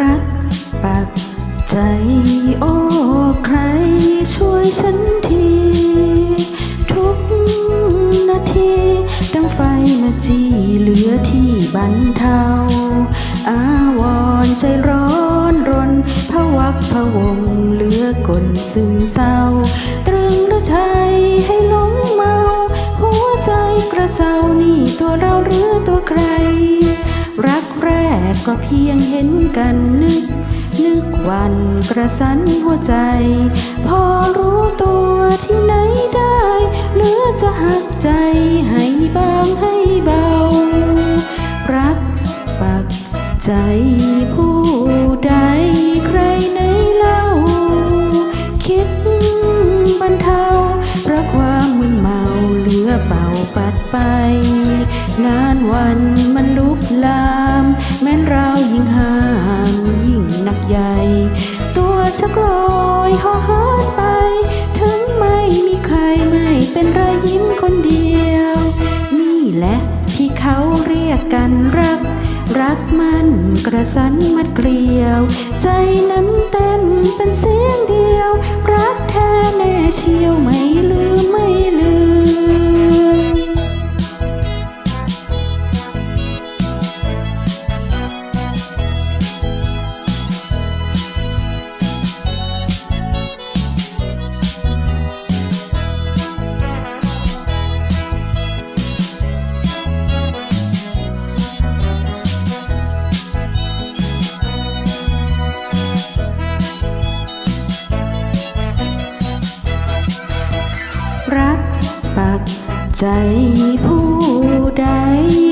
รักปักใจโอ้ใครช่วยฉันที ทุกนาทีดังไฟมาจีเหลือที่บันเทา อาวรใจร้อนรนพะวักพะวงเหลือกลซึมเศร้า ตรึงระไทยให้หลงเมา หัวใจกระเซานี่ตัวเราหรือตัวใคร รักแร กก็เพียงเห็นกันนึก นึกวันกระสันหัวใจ พอรู้ตัวที่ไหนได้ เหลือจะหักใจให้บางให้ กระสันมัดเกลียว ใจนั้นเต้นเป็นเสียงเดียว รักแท้แน่เชียวไม่ลืม ใจผู้ใด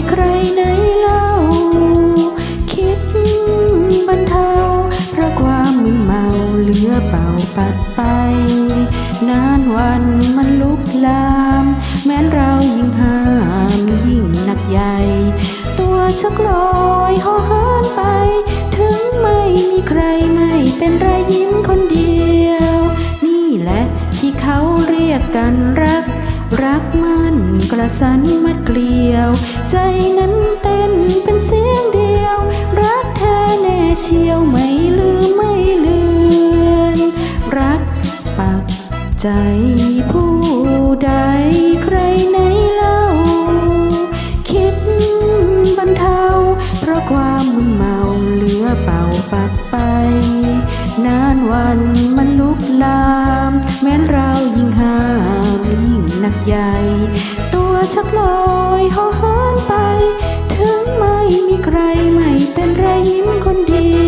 ใครไหนเล่า คิดบรรเทาเพราะความมึนเมาเหลือเป่าปัดไป นานวันมันลุกลาม แม้นเรายิ่งห้ามยิ่งหนักใหญ่ ตัวชักลอยห่อเหานไป ถึงไม่มีใครไม่เป็นไรยิ้มคนเดียว นี่แหละที่เขาเรียกกันรัก รักมันกระสันมัดเกลียว ใจนั้นเต้นเป็นเสียงเดียว รักแท้แน่เชียวไม่ลืมไม่เลือน รักปักใจผู้ใดใครไหนเล่า คิดบรรเทา เพราะความมึนเมาเหลือเป่าปัดไป นานวันมันลุกลาม หนักใหญ่ ตัวชักลอยห่อหอนไป ถึงไม่มีใครไม่เป็นไรยิ้มคนเดี